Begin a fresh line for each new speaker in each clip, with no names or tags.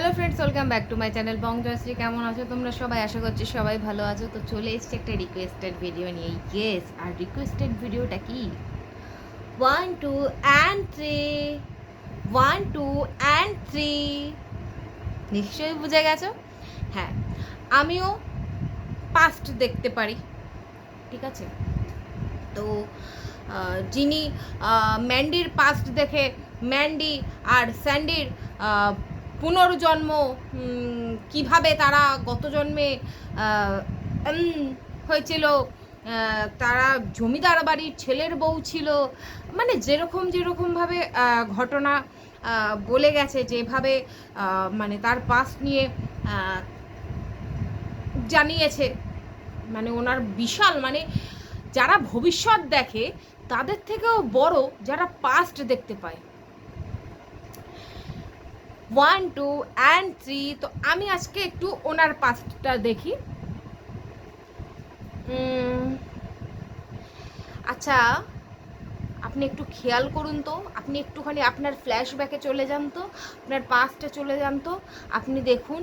Hello friends welcome back to my channel Bong Joyshree কেমন আছো তোমরা? সবাই আশা করছি সবাই ভালো আছো। তো চলে এসছে একটা রিকোয়েস্টেড ভিডিও নিয়ে। ইয়েস আর রিকোয়েস্টেড ভিডিওটা কি? One two and three one two and three নিশ্চয়ই বুঝে গেছো? হ্যাঁ আমিও পাস্ট দেখতে পারি। ঠিক আছে? তো যিনি ম্যান্ডির পাস্ট দেখে ম্যান্ডি আর স্যান্ডির পুনর্জন্ম কীভাবে তারা গত জন্মে হয়েছিল তারা জমিদার বাড়ির ছেলের বউ ছিল মানে যেরকম যেরকমভাবে ঘটনা বলে গেছে, যেভাবে মানে তার পাস্ট নিয়ে জানিয়েছে মানে ওনার বিশাল মানে যারা ভবিষ্যৎ দেখে তাদের থেকেও বড় যারা পাস্ট দেখতে পায়। ওয়ান টু অ্যান্ড থ্রি তো আমি আজকে একটু ওনার পাস্টটা দেখি। আচ্ছা আপনি একটু খেয়াল করুন তো। আপনি একটুখানি আপনার ফ্ল্যাশব্যাকে চলে যান তো। আপনার পাস্টে চলে যান তো। আপনি দেখুন,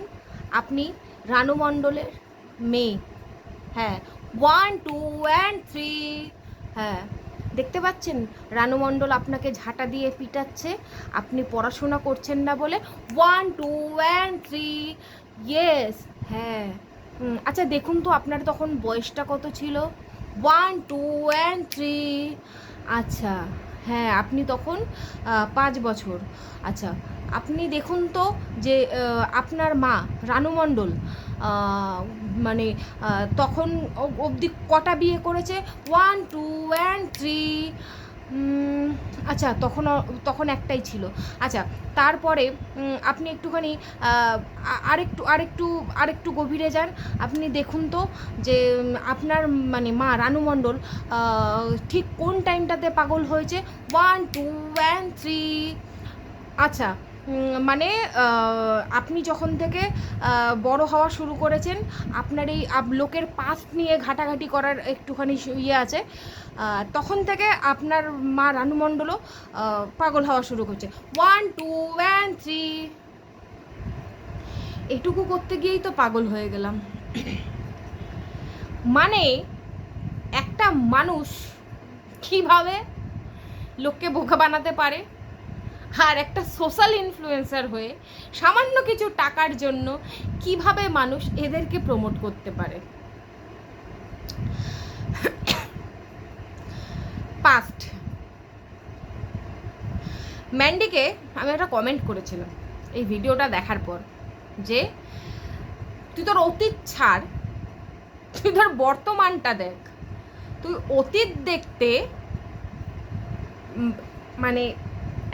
আপনি রানু মণ্ডলের মেয়ে। হ্যাঁ ওয়ান টু অ্যান্ড থ্রি হ্যাঁ। দেখতে পাচ্ছেন? রানু মণ্ডল আপনাকে ঝাঁটা দিয়ে পিটাচ্ছে। আপনি পড়াশোনা করছেন না বলে one two and three yes হ্যাঁ। আচ্ছা দেখুন তো আপনার তখন বয়সটা কত ছিল? ওয়ান টু অ্যান্ড থ্রি আচ্ছা হ্যাঁ আপনি তখন পাঁচ বছর। আচ্ছা আপনি দেখুন তো যে আপনার মা রানু মণ্ডল আহ, মানে তখন অবধি কটা বিয়ে করেছে? ওয়ান টু অ্যান্ড থ্রি আচ্ছা তখন তখন একটাই ছিল। আচ্ছা তারপরে আপনি একটুখানি আরেকটু আরেকটু আরেকটু গভীরে যান। আপনি দেখুন তো যে আপনার মানে মা রানু মণ্ডল ঠিক কোন টাইমটাতে পাগল হয়েছে? ওয়ান টু অ্যান্ড থ্রি আচ্ছা মানে আপনি যখন থেকে বড় হওয়া শুরু করেছেন, আপনার এই লোকের পাস্ট নিয়ে ঘাটাঘাটি করার একটুখানি ইয়ে আছে তখন থেকে আপনার মা রানু মণ্ডলও পাগল হওয়া শুরু করছে। ওয়ান টু ওয়ান থ্রি এটুকু করতে গিয়েই তো পাগল হয়ে গেলাম। মানে একটা মানুষ কীভাবে লোককে বোকা বানাতে পারে আর একটা সোশ্যাল ইনফ্লুয়েন্সার হয়ে সামান্য কিছু টাকার জন্য কীভাবে মানুষ এদেরকে প্রমোট করতে পারে? পাস্ট ম্যান্ডিকে আমি একটা কমেন্ট করেছিলাম এই ভিডিওটা দেখার পর যে, তুই তোর অতীত ছাড়, তুই তোর বর্তমানটা দেখ, তুই অতীত দেখতে মানে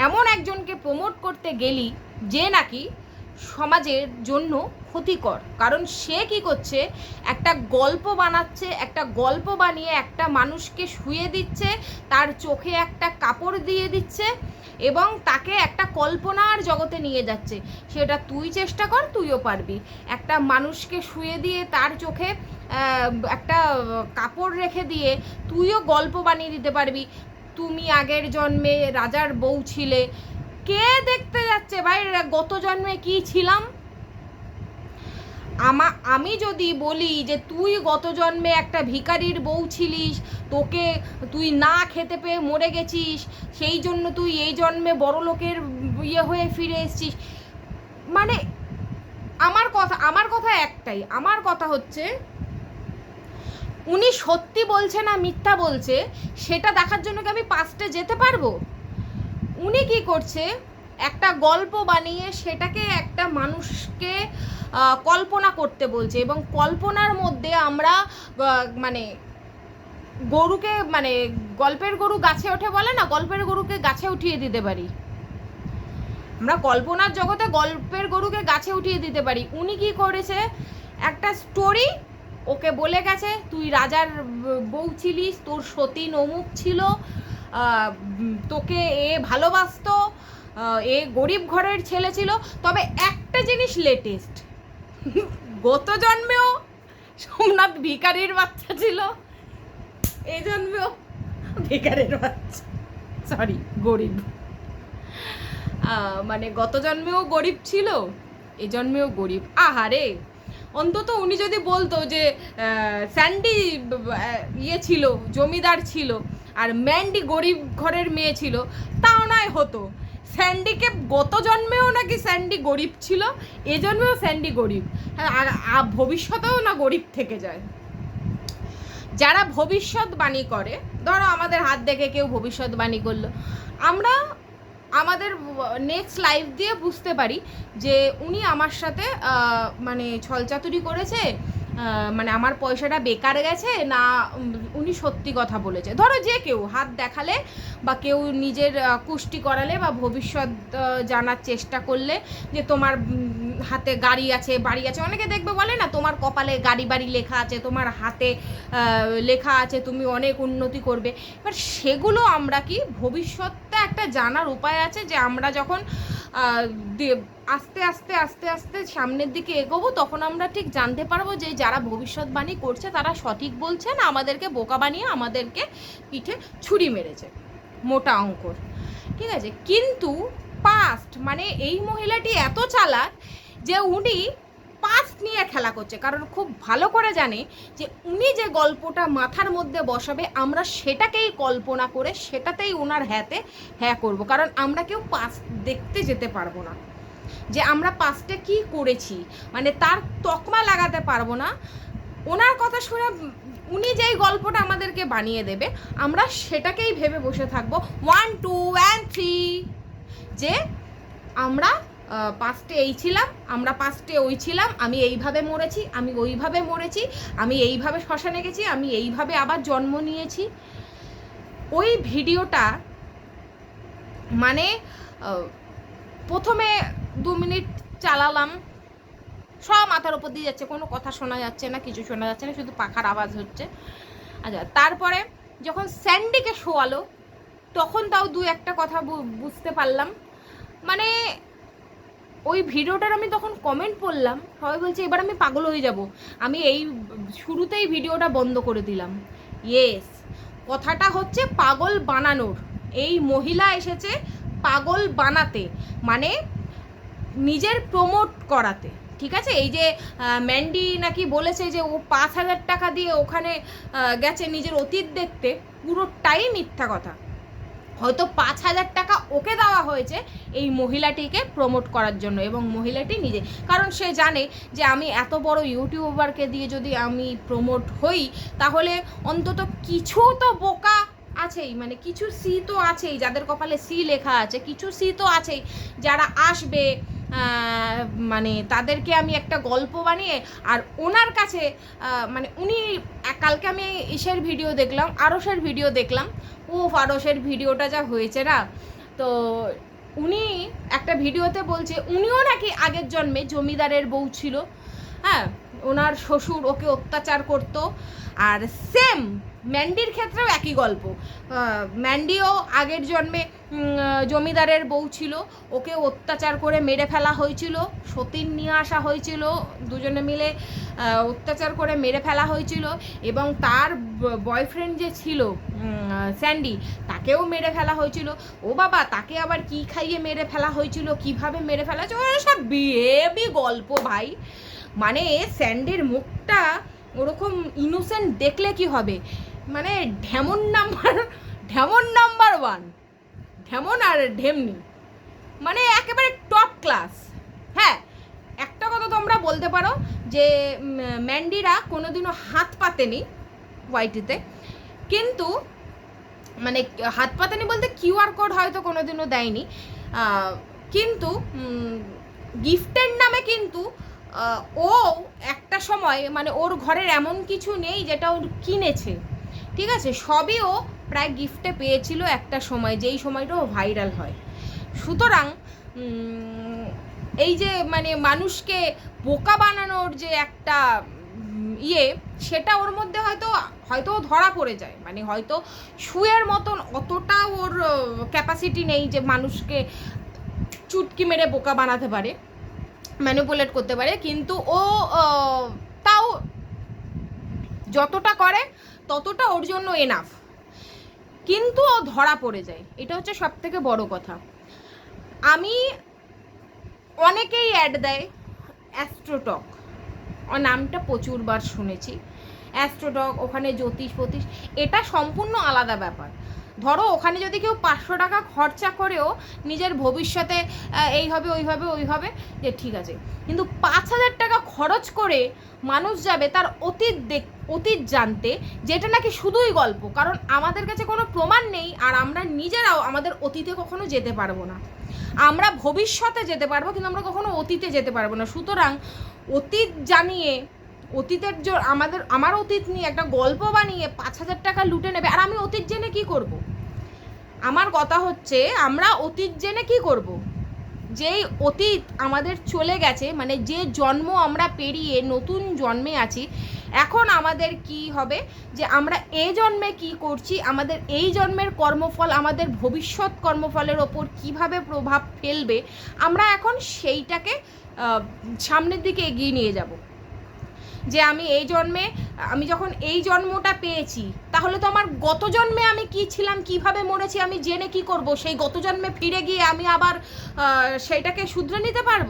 এমন একজনকে প্রমোট করতে গেলি যে নাকি সমাজের জন্য ক্ষতিকর। কারণ সে কি করছে? একটা গল্প বানাচ্ছে, একটা গল্প বানিয়ে একটা মানুষকে শুয়ে দিচ্ছে, তার চোখে একটা কাপড় দিয়ে দিচ্ছে এবং তাকে একটা কল্পনার জগতে নিয়ে যাচ্ছে। সেটা তুই চেষ্টা কর, তুইও পারবি। একটা মানুষকে শুয়ে দিয়ে তার চোখে একটা কাপড় রেখে দিয়ে তুইও গল্প বানিয়ে দিতে পারবি। তুমি আগের জন্মে রাজার বউ ছিলে। কে দেখতে যাচ্ছে? ভাই, গত জন্মে কি ছিলাম? আমা, আমি যদি বলি যে তুই গত জন্মে একটা ভিখারির বউ ছিলিস, তোকে তুই না খেতে পেয়ে মরে গেছিস, সেই জন্য তুই এই জন্মে বড় লোকের ইয়ে হয়ে ফিরে এসেছিস। মানে আমার কথা আমার কথা একটাই, আমার কথা হচ্ছে উনি সত্যি বলছে না মিথ্যা বলছে, সেটা দেখার জন্য কি আমি পাস্টে যেতে পারব? উনি কি করছে? একটা গল্প বানিয়ে সেটাকে একটা মানুষকে কল্পনা করতে বলছে এবং কল্পনার মধ্যে আমরা মানে গরুকে মানে গল্পের গরু গাছে ওঠে বলে না, গল্পের গরুকে গাছে উঠিয়ে দিতে পারি। আমরা কল্পনার জগতে গল্পের গরুকে গাছে উঠিয়ে দিতে পারি। উনি কি করেছে? একটা স্টোরি ওকে বলে গেছে, তুই রাজার বউ ছিলিস, তোর সতীন অমুক ছিল তোকে এ ভালোবাসতো এ গরিব ঘরের ছেলে ছিল। তবে একটা জিনিস লেটেস্ট গত জন্মেও সোমনাথ ভিকারির বাচ্চা ছিল। এই জন্মেও ভিকারির বাচ্চা সরি গরিব। মানে গত জন্মেও গরিব ছিল, এ জন্মেও গরিব। আহারে! অন্তত উনি যদি বলতো যে স্যান্ডি ইয়ে ছিল জমিদার ছিল আর ম্যান্ডি গরিব ঘরের মেয়ে ছিল তাও নয় হতো। স্যান্ডিকে গত জন্মেও নাকি স্যান্ডি গরিব ছিল এ জন্মেও স্যান্ডি গরিব। হ্যাঁ, আর ভবিষ্যতেও না গরিব থেকে যায়। যারা ভবিষ্যৎবাণী করে ধরো আমাদের হাত দেখে কেউ ভবিষ্যৎবাণী করল। আমরা আমাদের নেক্সট লাইফ দিয়ে বুঝতে পারি যে উনি আমার সাথে মানে ছলচাতুরি করেছে মানে আমার পয়সাটা বেকার গেছে, না উনি সত্যি কথা বলেছে। ধরো যে কেউ হাত দেখালে বা কেউ নিজের কুষ্টি করালে বা ভবিষ্যৎ জানার চেষ্টা করলে যে তোমার হাতে গাড়ি আছে, বাড়ি আছে, অনেকে দেখবে বলে না, তোমার কপালে গাড়ি বাড়ি লেখা আছে, তোমার হাতে লেখা আছে, তুমি অনেক উন্নতি করবে। এবার সেগুলো আমরা কি ভবিষ্যৎটা একটা জানার উপায় আছে যে আমরা যখন আস্তে আস্তে আস্তে আস্তে সামনের দিকে এগোবো, তখন আমরা ঠিক জানতে পারব যে যারা ভবিষ্যৎবাণী করছে, তারা সঠিক বলছে না, আমাদেরকে বোকা বানিয়ে আমাদেরকে পিঠে ছুরি মেরেছে, মোটা অঙ্কর। ঠিক আছে? কিন্তু পাস্ট মানে এই মহিলাটি এত চালাক যে উনি পাস্ট নিয়ে খেলা করছে। কারণ খুব ভালো করে জানে যে উনি যে গল্পটা মাথার মধ্যে বসাবে, আমরা সেটাকেই কল্পনা করে সেটাতেই ওনার হ্যাতে হ্যাঁ করব। কারণ আমরা কেউ পাস দেখতে যেতে পারব না। যে আমরা পাস্টে কি করেছি মানে তার তকমা লাগাতে পারব না। ওনার কথা শুনে উনি যেই গল্পটা আমাদেরকে বানিয়ে দেবে, আমরা সেটাকেই ভেবে বসে থাকব। ওয়ান টু অ্যান্ড থ্রি যে আমরা পাস্টে এই ছিলাম, আমরা পাস্টে ওই ছিলাম, আমি এইভাবে মরেছি, আমি ওইভাবে মরেছি, আমি এইভাবে শ্মশানে গেছি, আমি এইভাবে আবার জন্ম নিয়েছি। ওই ভিডিওটা মানে প্রথমে দু মিনিট চালালাম, সব মাথার উপর দিয়ে যাচ্ছে, কোনো কথা শোনা যাচ্ছে না, কিছু শোনা যাচ্ছে না, শুধু পাখার আওয়াজ হচ্ছে। আচ্ছা তারপরে যখন স্যান্ডিকে শোয়ালো, তখন তাও দু একটা কথা বুঝতে পারলাম। মানে ওই ভিডিওটার আমি তখন কমেন্ট পড়লাম। সবাই বলছে, এবার আমি পাগল হয়ে যাব। আমি এই শুরুতেই ভিডিওটা বন্ধ করে দিলাম। ইয়েস কথাটা হচ্ছে পাগল বানানোর। এই মহিলা এসেছে পাগল বানাতে মানে নিজের প্রমোট করাতে। ঠিক আছে? এই যে ম্যান্ডি নাকি বলেছে যে, ও পাঁচ হাজার টাকা দিয়ে ওখানে গেছে নিজের অতীত দেখতে। পুরোটাই মিথ্যা কথা। হয়তো পাঁচ হাজার টাকা ওকে দেওয়া হয়েছে এই মহিলাটিকে প্রমোট করার জন্য এবং মহিলাটি নিজে। কারণ সে জানে যে আমি এত বড় ইউটিউবারকে দিয়ে যদি আমি প্রমোট হই, তাহলে অন্তত কিছু তো বোকা আছেই মানে কিছু সি তো আছেই, যাদের কপালে সি লেখা আছে, কিছু সি তো আছেই, যারা আসবে মানে তাদেরকে আমি একটা গল্প বানিয়ে, আর ওনার কাছে মানে উনি, কালকে আমি ইসের ভিডিও দেখলাম আরসের ভিডিও দেখলাম ও আরসের ভিডিওটা যা হয়েছে না। তো উনি একটা ভিডিওতে বলছে, উনিও নাকি আগের জন্মে জমিদারের বউ ছিল হ্যাঁ? ওনার শ্বশুর ওকে অত্যাচার করত। আর সেম ম্যান্ডির ক্ষেত্রেও একই গল্প। ম্যান্ডিও আগের জন্মে জমিদারের বউ ছিল। ওকে অত্যাচার করে মেরে ফেলা হয়েছিল, সতীন নিয়ে আসা হয়েছিল। দুজনে মিলে অত্যাচার করে মেরে ফেলা হয়েছিল। এবং তার বয়ফ্রেন্ড যে ছিল স্যান্ডি তাকেও মেরে ফেলা হয়েছিল। ও বাবা, তাকে আবার কি খাইয়ে মেরে ফেলা হয়েছিল, কীভাবে মেরে ফেলা হয়েছিল? সব বিহেবি গল্প ভাই। মানে স্যান্ডির মুখটা ওরকম ইনোসেন্ট দেখলে কি হবে? মানে ঢেমন নাম্বার ঢেমন নাম্বার ওয়ান ঢেমন আর ঢেমনি। মানে একেবারে টপ ক্লাস হ্যাঁ একটা কথা তোমরা বলতে পারো যে ম্যান্ডিরা কোনোদিনও হাত পাতেনি ওয়াইটিতে কিন্তু মানে হাত পাতেনি বলতে কিউআর কোড হয়তো কোনোদিনও দেয়নি। কিন্তু গিফটের নামে কিন্তু ও একটা সময় মানে ওর ঘরের এমন কিছু নেই যেটা ওর কিনেছে। ঠিক আছে? সবই ও প্রায় গিফটে পেয়েছিল একটা সময়, যেই সময়টা ও ভাইরাল হয়। সুতরাং এই যে মানে মানুষকে বোকা বানানোর যে একটা ইয়ে সেটা ওর মধ্যে হয়তো হয়তো ধরা পড়ে যায়। মানে হয়তো শুয়ের মতন অতটা ওর ক্যাপাসিটি নেই যে মানুষকে চুটকি মেরে বোকা বানাতে পারে। ম্যানিপুলেট করতে পারে, কিন্তু ও তাও যতটা করে ততটা ওর জন্য এনাফ কিন্তু ও ধরা পড়ে যায়, এটা হচ্ছে সব থেকে বড় কথা। আমি অনেকেই অ্যাড দেয় অ্যাস্ট্রোটক ও নামটা প্রচুরবার শুনেছি। অ্যাস্ট্রোটক ওখানে জ্যোতিষ ফতিষ এটা সম্পূর্ণ আলাদা ব্যাপার। ধরো, ওখানে যদি কেউ পাঁচশো টাকা খরচা করেও নিজের ভবিষ্যতে এই হবে, ওই হবে ওই হবে, যে ঠিক আছে। কিন্তু পাঁচ হাজার টাকা খরচ করে মানুষ যাবে তার অতীত দেখ, অতীত জানতে, যেটা নাকি শুধুই গল্প। কারণ আমাদের কাছে কোনো প্রমাণ নেই, আর আমরা নিজেরাও আমাদের অতীতে কখনো যেতে পারব না। আমরা ভবিষ্যতে যেতে পারব, কিন্তু আমরা কখনো অতীতে যেতে পারব না। সুতরাং অতীত জানিয়ে অতীতের জোর আমাদের, আমার অতীত নিয়ে একটা গল্প বানিয়ে পাঁচ হাজার টাকা লুটে নেবে, আর আমি অতীত জেনে কি করব। আমার কথা হচ্ছে, আমরা অতীত জেনে কি করব। যেই অতীত আমাদের চলে গেছে মানে যে জন্ম আমরা পেরিয়ে নতুন জন্মে আছি, এখন আমাদের কি হবে যে আমরা এই জন্মে কি করছি, আমাদের এই জন্মের কর্মফল, আমাদের ভবিষ্যৎ কর্মফলের ওপর কীভাবে প্রভাব ফেলবে, আমরা এখন সেইটাকে সামনের দিকে এগিয়ে নিয়ে যাব যে আমি এই জন্মে, আমি যখন এই জন্মটা পেয়েছি, তাহলে তো আমার গত জন্মে আমি কি ছিলাম, কীভাবে মরেছি, আমি জেনে কি করব? সেই গত জন্মে ফিরে গিয়ে আমি আবার সেইটাকে শুধরে নিতে পারব?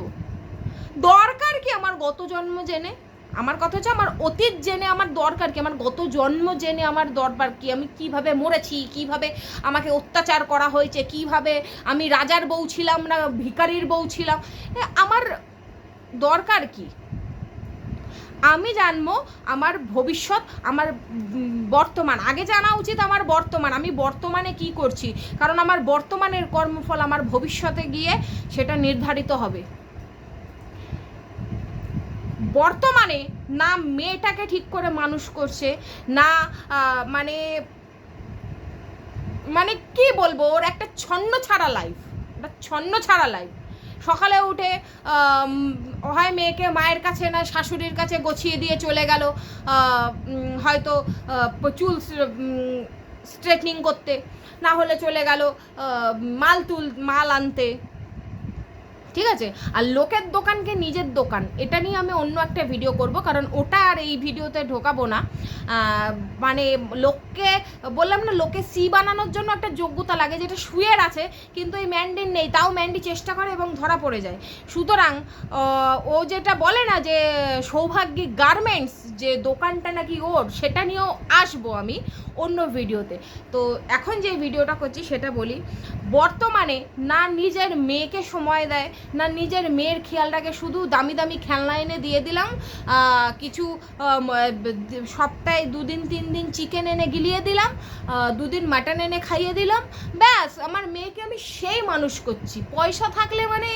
দরকার কি আমার গত জন্ম জেনে? আমার কথা হচ্ছে আমার অতীত জেনে আমার দরকার কি? আমার গত জন্ম জেনে আমার দরকার কি? আমি কীভাবে মরেছি? কীভাবে আমাকে অত্যাচার করা হয়েছে? কীভাবে আমি রাজার বউ ছিলাম না ভিকারির বউ ছিলাম? আমার দরকার কি? আমি জানব আমার ভবিষ্যৎ, আমার বর্তমান। আগে জানা উচিত আমার বর্তমান, আমি বর্তমানে কি করছি। কারণ আমার বর্তমানের কর্মফল আমার ভবিষ্যতে গিয়ে সেটা নির্ধারিত হবে। বর্তমানে না মেয়েটাকে ঠিক করে মানুষ করছে, না মানে মানে কি বলব, ওর একটা ছন্ন ছাড়া লাইফ একটা ছন্ন ছাড়া লাইফ সকালে উঠে হয় মেয়েকে মায়ের কাছে না, শাশুড়ির কাছে গছিয়ে দিয়ে চলে গেল। হয়তো চুল স্ট্রেটনিং করতে। না হলে চলে গেল মাল তুল, মাল আনতে। ঠিক আছে? আর লোকের দোকানকে নিজের দোকান? এটা নিয়ে আমি অন্য একটা ভিডিও করব, কারণ ওটা আর এই ভিডিওতে ঢোকাবো না। মানে লোককে, বললাম না, লোকে সি বানানোর জন্য একটা যোগ্যতা লাগে, যেটা শুয়ের আছে কিন্তু এই ম্যান্ডির নেই, তাও ম্যান্ডি চেষ্টা করে এবং ধরা পড়ে যায়। সুতরাং ও যেটা বলে না যে সৌভাগ্যী গার্মেন্টস যে দোকানটা নাকি ওর, সেটা নিয়েও আসব আমি অন্য ভিডিওতে তো। এখন যে ভিডিওটা করছি, সেটা বলি, বর্তমানে না নিজের মেয়েকে সময় দেয় না, নিজের মেয়ের খেয়ালটাকে শুধু দামি দামি খেলনা এনে দিয়ে দিলাম। কিছু সপ্তাহে দুদিন তিন দিন চিকেন এনে গিলিয়ে দিলাম দুদিন মাটন এনে খাইয়ে দিলাম। ব্যাস, আমার মেয়েকে আমি সেই মানুষ করছি। পয়সা থাকলে মানে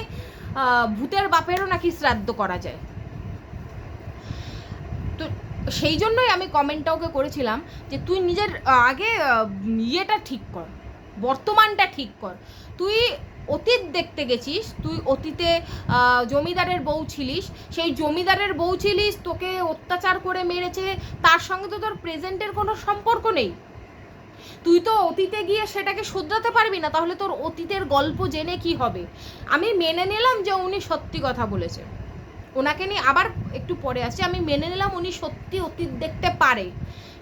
ভূতের বাপেরও নাকি শ্রাদ্ধ করা যায়। তো সেই জন্যই আমি কমেন্টটা ওকে করেছিলাম যে, তুই নিজের আগে ইয়েটা ঠিক কর, বর্তমানটা ঠিক কর। তুই অতীত দেখতে গেছিস, তুই অতীতে জমিদারের বউ ছিলিস, সেই জমিদারের বউ ছিলিস, তোকে অত্যাচার করে মেরেছে, তার সঙ্গে তো তোর প্রেজেন্টের কোনো সম্পর্ক নেই। তুই তো অতীতে গিয়ে সেটাকে শুধরাতে পারবি না, তাহলে তোর অতীতের গল্প জেনে কি হবে? আমি মেনে নিলাম যে উনি সত্যি কথা বলেছে। ওনাকে নিয়ে আবার একটু পরে আসছি, আমি মেনে নিলাম উনি সত্যি অতীত দেখতে পারে।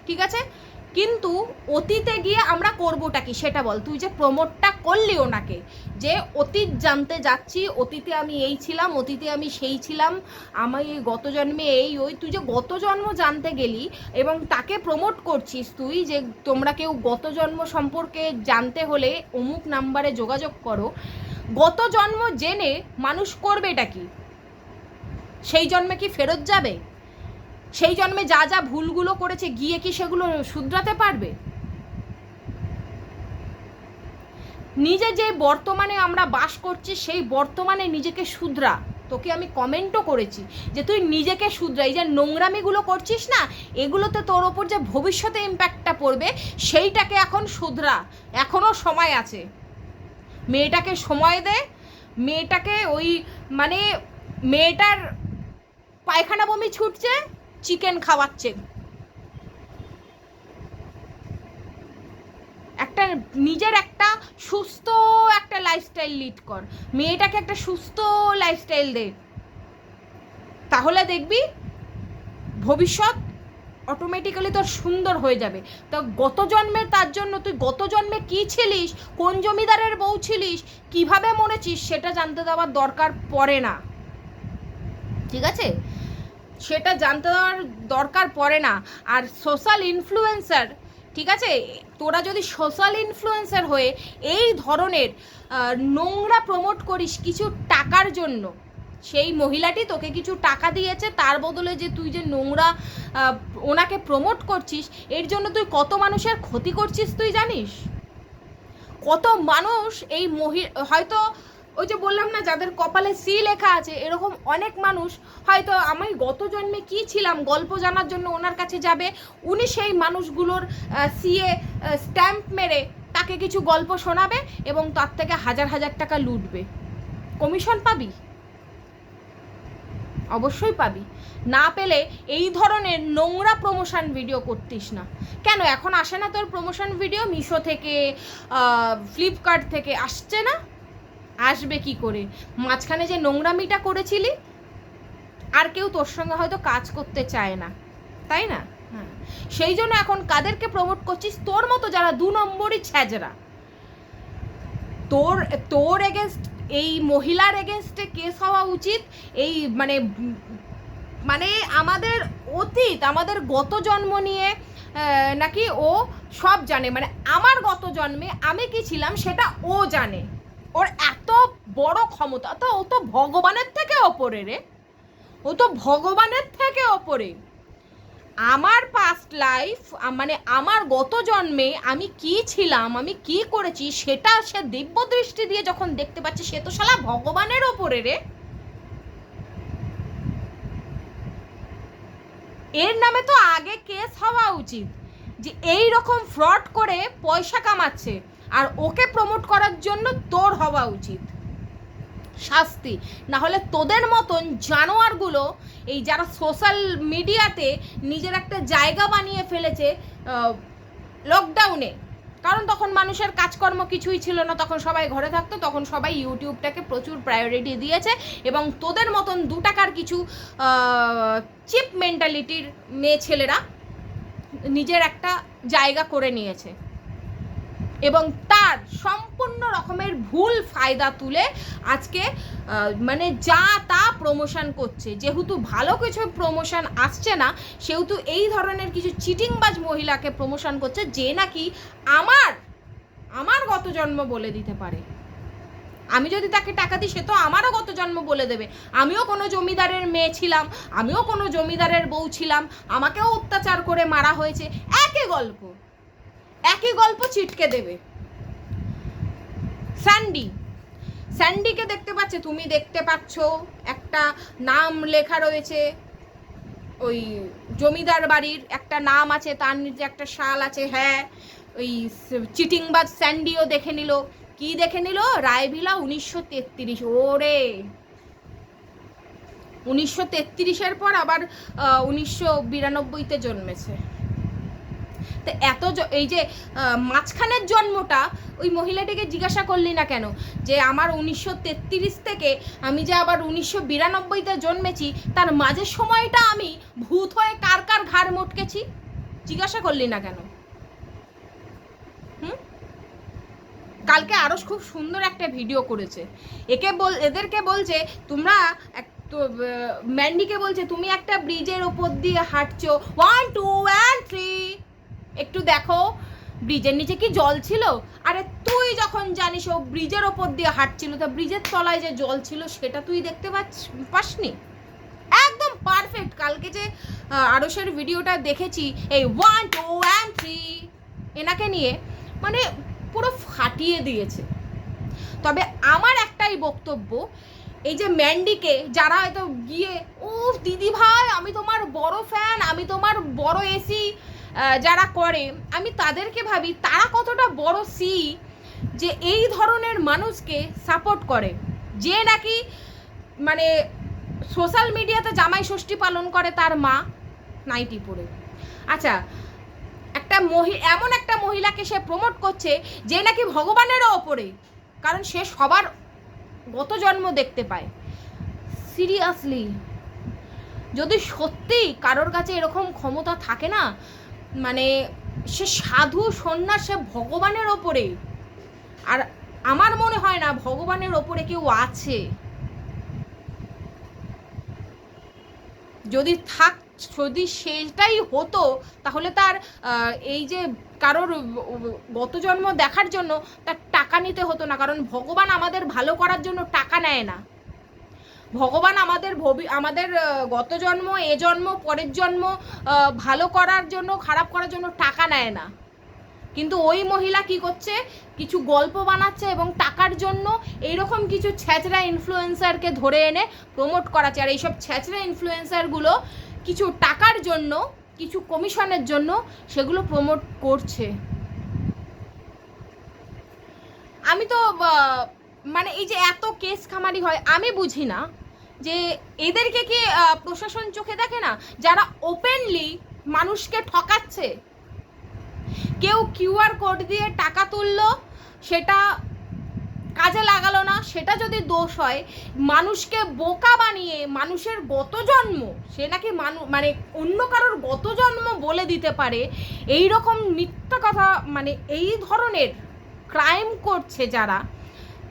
ঠিক আছে? কিন্তু অতীতে গিয়ে আমরা করবোটা কি? সেটা বল। তুই যে প্রমোটটা করলি ওনাকে, যে অতীত জানতে যাচ্ছি, অতীতে আমি এই ছিলাম, অতীতে আমি সেই ছিলাম আমি এই গত জন্মে এই, ওই, তুই যে গত জন্ম জানতে গেলি এবং তাকে প্রমোট করছিস তুই, যে তোমরা কেউ গত জন্ম সম্পর্কে জানতে হলে অমুক নাম্বারে যোগাযোগ করো। গত জন্ম জেনে মানুষ করবে এটা কি? সেই জন্মে কি ফেরত যাবে? সেই জন্মে যা যা ভুলগুলো করেছে, গিয়ে কি সেগুলো শুধরাতে পারবে? নিজে যে বর্তমানে আমরা বাস করছি, সেই বর্তমানে নিজেকে শুধরা। তোকে আমি কমেন্টও করেছি যে তুই নিজেকে শুধরা। এই যে নোংরামিগুলো করছিস না, এগুলোতে তোর ওপর যে ভবিষ্যতে ইম্প্যাক্টটা পড়বে, সেইটাকে এখন শুধরা। এখনও সময় আছে। মেয়েটাকে সময় দে। মেয়েটাকে ওই মানে মেয়েটার পায়খানা বমি ছুটছে। চিকেন খাওয়াচ্ছে। একটা নিজের একটা সুস্থ একটা লাইফস্টাইল লিড কর। মেয়েটাকে একটা সুস্থ লাইফস্টাইল দে। তাহলে দেখবি ভবিষ্যৎ অটোমেটিক্যালি তোর সুন্দর হয়ে যাবে। তো গত জন্মের তার জন্য তুই গত জন্মে কী ছিলিস, কোন জমিদারের বউ ছিলিস, কীভাবে মরেছিস সেটা জানতে দেওয়ার দরকার পড়ে না। ঠিক আছে? সেটা জানতে দেওয়ার দরকার পড়ে না। আর সোশ্যাল ইনফ্লুয়েন্সার ঠিক আছে? তোরা যদি সোশ্যাল ইনফ্লুয়েন্সার হয়ে এই ধরনের নোংরা প্রমোট করিস কিছু টাকার জন্য, সেই মহিলাটি তোকে কিছু টাকা দিয়েছে, তার বদলে যে তুই যে নোংরা ওনাকে প্রমোট করছিস, এর জন্য তুই কত মানুষের ক্ষতি করছিস তুই জানিস? কত মানুষ এই মহি, হয়তো ওই যে বললাম না, যাদের কপালে সি লেখা আছে, এরকম অনেক মানুষ হয়তো আমি গত জন্মে কি ছিলাম, গল্প জানার জন্য ওনার কাছে যাবে, উনি সেই মানুষগুলোর সিএ স্ট্যাম্প মেরে তাকে কিছু গল্প শোনাবে এবং তার থেকে হাজার হাজার টাকা লুটবে। কমিশন পাবি? অবশ্যই পাবি। না পেলে এই ধরনের নোংরা প্রমোশন ভিডিও করতিস না। কেন, এখন আসে না তোর প্রমোশন ভিডিও মিশো থেকে ফ্লিপকার্ট থেকে আসছে না? আসবে কি করে? মাঝখানে যে নোংরামিটা করেছিলি, আর কেউ তোর সঙ্গে হয়তো কাজ করতে চায় না। তাই না? হ্যাঁ। সেই জন্য এখন কাদেরকে প্রমোট করছিস? তোর মতো যারা দু নম্বরই ছ্যাজরা তোর তোর এগেনস্ট এই মহিলার এগেনস্টে কেস হওয়া উচিত। এই মানে মানে আমাদের অতীত, আমাদের গত জন্ম নিয়ে নাকি ও সব জানে। মানে আমার গত জন্মে আমি কি ছিলাম সেটা ও জানে। ওর এত বড় ক্ষমতা, তো ও তো ভগবানের থেকে ওপরে রে। ও তো ভগবানের থেকে ওপরে। আমার পাস্ট লাইফ মানে আমার গত জন্মে আমি কি ছিলাম, আমি কি করেছি, সেটা সে দিব্য দৃষ্টি দিয়ে যখন দেখতে পাচ্ছে, সে তো শালা ভগবানের ওপরে রে। এর নামে তো আগে কেস হওয়া উচিত যে এই রকম ফ্রড করে পয়সা কামাচ্ছে। আর ওকে প্রমোট করার জন্য তোর হওয়া উচিত। শাস্তি। না হলে তোদের মতন জানোয়ারগুলো এই যারা সোশ্যাল মিডিয়াতে নিজের একটা জায়গা বানিয়ে ফেলেছে লকডাউনে কারণ তখন মানুষের কাজকর্ম কিছুই ছিল না। তখন সবাই ঘরে থাকতো, তখন সবাই ইউটিউবটাকে প্রচুর প্রায়োরিটি দিয়েছে এবং তোদের মতন দু টাকার কিছু চিপ মেন্টালিটির মেয়ে ছেলেরা নিজের একটা জায়গা করে নিয়েছে। এবং তার সম্পূর্ণ রকমের ভুল ফায়দা তুলে আজকে মানে যা তা প্রমোশন করছে। যেহেতু ভালো কিছু প্রমোশন আসছে না, সেহেতু এই ধরনের কিছু চিটিংবাজ মহিলাকে প্রমোশন করছে যে নাকি আমার আমার গত জন্ম বলে দিতে পারে। আমি যদি তাকে টাকা দিই, সে তো আমারও গত জন্ম বলে দেবে। আমিও কোনো জমিদারের মেয়ে ছিলাম, আমিও কোনো জমিদারের বউ ছিলাম, আমাকেও অত্যাচার করে মারা হয়েছে। একই গল্প। একই গল্প চিটকে দেবে। স্যান্ডি। স্যান্ডিকে দেখতে পাচ্ছে, তুমি দেখতে পাচ্ছ একটা নাম লেখা রয়েছে, ওই জমিদার বাড়ির একটা নাম আছে, তার নিচে একটা শাল আছে হ্যাঁ ওই চিটিংবাজ স্যান্ডিও দেখে নিল। কি দেখে নিল? রায়ভিলা উনিশশো তেত্রিশ, ওরে! উনিশশো তেত্রিশের পর আবার উনিশশো বিরানব্বইতে জন্মেছে। তো এত এই যে মাঝখানের জন্মটা ওই মহিলাটিকে জিজ্ঞাসা করলি না কেন? যে আমার উনিশশো তেত্রিশ থেকে আমি যে আবার উনিশশো বিরানব্বইতে জন্মেছি, তার মাঝের সময়টা আমি ভূত হয়ে কার কার ঘাড় মটকেছি? জিজ্ঞাসা করলি না কেন? কালকে আরও খুব সুন্দর একটা ভিডিও করেছে। একে বল, এদেরকে বলছে, তোমরা এক, তো ম্যান্ডিকে বলছে, তুমি একটা ব্রিজের ওপর দিয়ে হাঁটছো। ওয়ান টু অ্যান্ড থ্রি একটু দেখো ব্রিজের নিচে কি জল ছিল? আরে তুই যখন জানিস ও ব্রিজের ওপর দিয়ে হাঁটছিল তা ব্রিজের তলায় যে জল ছিল সেটা তুই দেখতে পাসনি? একদম পারফেক্ট কালকে যে আহ, আরসের ভিডিওটা দেখেছি এই ওয়ান টু অ্যান্ড থ্রি এনাকে নিয়ে মানে পুরো ফাটিয়ে দিয়েছে। তবে আমার একটাই বক্তব্য এই যে ম্যান্ডিকে যারা হয়তো গিয়ে ও দিদি ভাই আমি তোমার বড় ফ্যান আমি তোমার বড় এসি যারা করে, আমি তাদেরকে ভাবি তারা কতটা বড় সি যে এই ধরনের মানুষকে সাপোর্ট করে। যে নাকি মানে সোশ্যাল মিডিয়াতে জামাই ষষ্ঠী পালন করে তার মা নাইটি পরে। আচ্ছা একটা মহি, এমন একটা মহিলাকে সে প্রমোট করছে যে নাকি ভগবানেরও ওপরে, কারণ সে সবার গত জন্ম দেখতে পায়। সিরিয়াসলি যদি সত্যি কারোর কাছে এরকম ক্ষমতা থাকে না মানে সে সাধু সন্ন্যাস, সে ভগবানের ওপরে আর আমার মনে হয় না ভগবানের ওপরে কেউ আছে। যদি থাক, যদি সেটাই হতো, তাহলে তার এই যে কারোর গত জন্ম দেখার জন্য তার টাকা নিতে হতো না, কারণ ভগবান আমাদের ভালো করার জন্য টাকা নেয় না। ভগবান আমাদের ভবি, আমাদের গত জন্ম, এ জন্ম, পরের জন্ম ভালো করার জন্য, খারাপ করার জন্য টাকা নেয় না। কিন্তু ওই মহিলা কি করছে? কিছু গল্প বানাচ্ছে এবং টাকার জন্য এইরকম কিছু ছ্যাচরা ইনফ্লুয়েন্সারকে ধরে এনে প্রমোট করাচ্ছে। আর এইসব ছ্যাচরা ইনফ্লুয়েন্সারগুলো কিছু টাকার জন্য, কিছু কমিশনের জন্য সেগুলো প্রমোট করছে। আমি তো মানে এই যে এত কেস খামারি হয়, আমি বুঝি না। যে এদেরকে কি প্রশাসন চোখে দেখে না? যারা ওপেনলি মানুষকে ঠকাচ্ছে। কেউ কিউআর কোড দিয়ে টাকা তুললো, সেটা কাজে লাগালো না, সেটা যদি দোষ হয়, মানুষকে বোকা বানিয়ে মানুষের গত জন্ম সে নাকি মানু অন্য কারোর গত জন্ম বলে দিতে পারে এই রকম মিথ্যা কথা মানে এই ধরনের ক্রাইম করছে যারা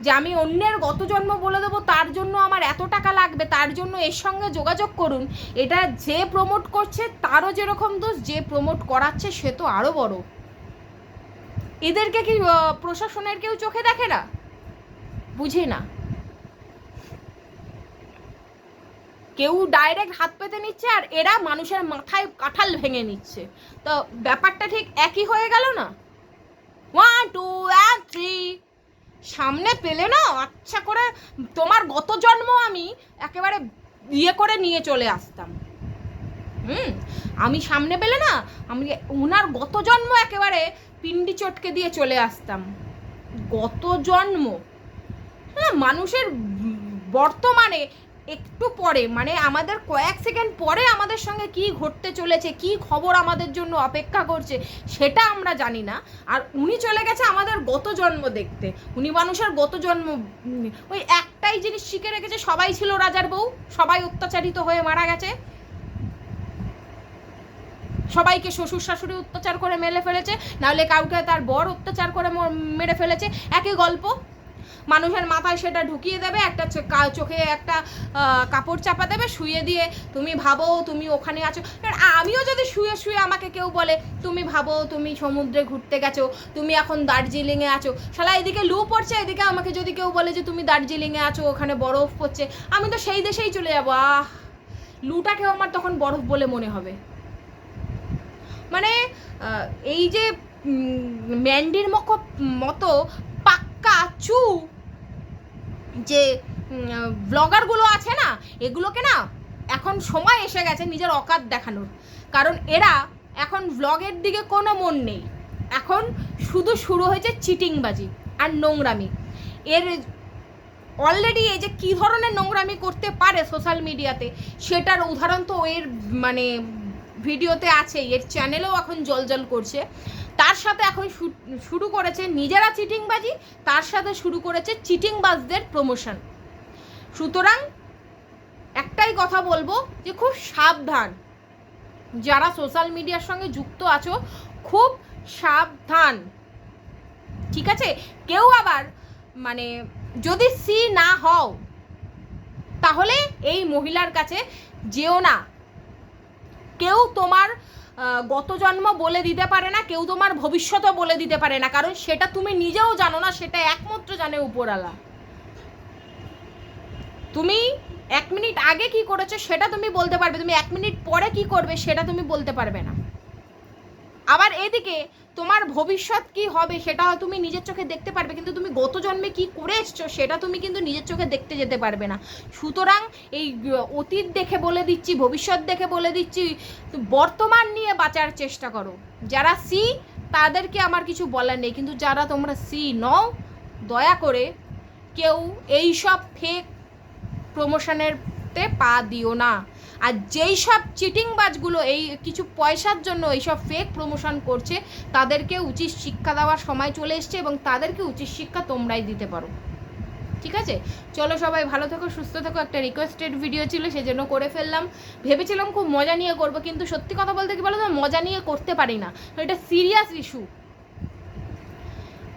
যে আমি অন্যের গত জন্ম বলে দেবো, তার জন্য আমার এত টাকা লাগবে, তার জন্য এর সঙ্গে যোগাযোগ করুন। এটা যে প্রমোট করছে, তারও যেরকম দোষ, যে প্রমোট করাচ্ছে, সে তো আরও বড়। এদেরকে কি প্রশাসনের কেউ চোখে দেখে না? বুঝি না। কেউ ডাইরেক্ট হাত পেতে নিচ্ছে, আর এরা মানুষের মাথায় কাঁঠাল ভেঙে নিচ্ছে। তো ব্যাপারটা ঠিক একই হয়ে গেল না? ওয়ান টু অ্যান্ড থ্রি সামনে পেলে না আচ্ছা করে তোমার গত জন্ম আমি একেবারে ইয়ে করে নিয়ে চলে আসতাম। হুম? আমি সামনে পেলে না, আমি ওনার গত জন্ম একেবারে পিন্ডি চটকে দিয়ে চলে আসতাম। গত জন্ম? হ্যাঁ মানুষের বর্তমানে একটু পরে মানে আমাদের কয়েক সেকেন্ড পরে আমাদের সঙ্গে কি ঘটতে চলেছে, কি খবর আমাদের জন্য অপেক্ষা করছে, সেটা আমরা জানি না। আর উনি চলে গেছে আমাদের গত জন্ম দেখতে। উনি মানুষের গত জন্ম ওই একটাই জিনিস শিখে রেখেছে, সবাই ছিল রাজার বউ, সবাই অত্যাচারিত হয়ে মারা গেছে। সবাইকে শ্বশুর শাশুড়ি অত্যাচার করে মেরে ফেলেছে, নাহলে কাউকে তার বর অত্যাচার করে মেরে ফেলেছে। একই গল্প। মানুষের মাথায় সেটা ঢুকিয়ে দেবে, একটা চোখে একটা কাপড় চাপা দেবে, শুয়ে দিয়ে তুমি ভাবো তুমি ওখানে আছো। আমিও যদি শুয়ে শুয়ে আমাকে কেউ বলে, তুমি ভাবো তুমি সমুদ্রে ঘুরতে গেছো, তুমি এখন দার্জিলিংয়ে আছো। শালা, এদিকে লু পড়ছে, এদিকে আমাকে যদি কেউ বলে যে, তুমি দার্জিলিংয়ে আছো, ওখানে বরফ পড়ছে। আমি তো সেই দেশেই চলে যাব, আহ! লুটাকেও আমার তখন বরফ বলে মনে হবে। মানে এই যে ম্যান্ডির মতো যে ব্লগারগুলো আছে না, এগুলোকে না এখন সময় এসে গেছে নিজের অকাত দেখানোর। কারণ এরা এখন ব্লগের দিকে কোনো মন নেই। এখন শুধু শুরু হয়েছে চিটিংবাজি আর নোংরামি। এর অলরেডি এই যে কী ধরনের নোংরামি করতে পারে সোশ্যাল মিডিয়াতে সেটার উদাহরণ তো এর মানে ভিডিওতে আছে এর চ্যানেলেও এখন জলজল করছে। তার সাথে এখন শুরু করেছে নিজেরা চিটিংবাজি, তার সাথে শুরু করেছে চিটিংবাজদের প্রমোশন সুতরাং একটাই কথা বলব যে খুব সাবধান। যারা সোশ্যাল মিডিয়ার সঙ্গে যুক্ত আছো, খুব সাবধান। ঠিক আছে? কেউ আবার মানে যদি সি না হও, তাহলে এই মহিলার কাছে যেও না। কেউ তোমার গত জন্ম বলে দিতে পারে না, কেউ তোমার ভবিষ্যতও বলে দিতে পারে না। কারণ সেটা তুমি নিজেও জানো না, সেটা একমাত্র জানে উপরালা তুমি এক মিনিট আগে কি করেছ সেটা তুমি বলতে পারবে, তুমি এক মিনিট পরে কি করবে সেটা তুমি বলতে পারবে না। আবার এদিকে তোমার ভবিষ্যৎ কি হবে সেটা তুমি নিজের চোখে দেখতে পারবে, কিন্তু তুমি গত জন্মে কি করে এসছো সেটা তুমি কিন্তু নিজের চোখে দেখতে যেতে পারবে না। সুতরাং এই অতীত দেখে বলে দিচ্ছি, ভবিষ্যৎ দেখে বলে দিচ্ছি, বর্তমান নিয়ে বাঁচার চেষ্টা করো। যারা সি, তাদেরকে আমার কিছু বলার নেই, কিন্তু যারা তোমরা সি নও, দয়া করে কেউ এই সব ফেক প্রমোশনের তে পা দিও না। আর যেই সব চিটিংবাজগুলো এই কিছু পয়সার জন্য এইসব ফেক প্রমোশন করছে, তাদেরকে উচিত শিক্ষা দেওয়ার সময় চলে এসছে এবং তাদেরকে উচিত শিক্ষা তোমরাই দিতে পারো। ঠিক আছে? চলো সবাই ভালো থেকো, সুস্থ থেকো। একটা রিকোয়েস্টেড ভিডিও ছিল, সেজন্য করে ফেললাম। ভেবেছিলাম খুব মজা নিয়ে করব, কিন্তু সত্যি কথা বলতে কি বলো তো মজা নিয়ে করতে পারি না। এটা সিরিয়াস ইস্যু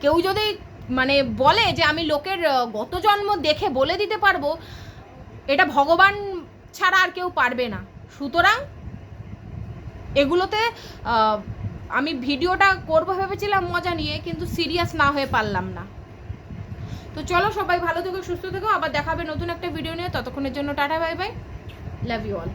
কেউ যদি মানে বলে যে আমি লোকের গত জন্ম দেখে বলে দিতে পারব এটা ভগবান ছাড়া আর কেউ পারবে না। সুতরাং এগুলোতে আমি ভিডিওটা করব ভেবেছিলাম মজা নিয়ে, কিন্তু সিরিয়াস না হয়ে পারলাম না। তো চলো সবাই ভালো থেকো, সুস্থ থেকো, আবার দেখাবে নতুন একটা ভিডিও নিয়ে। ততক্ষণের জন্য tata, bye bye. Love you all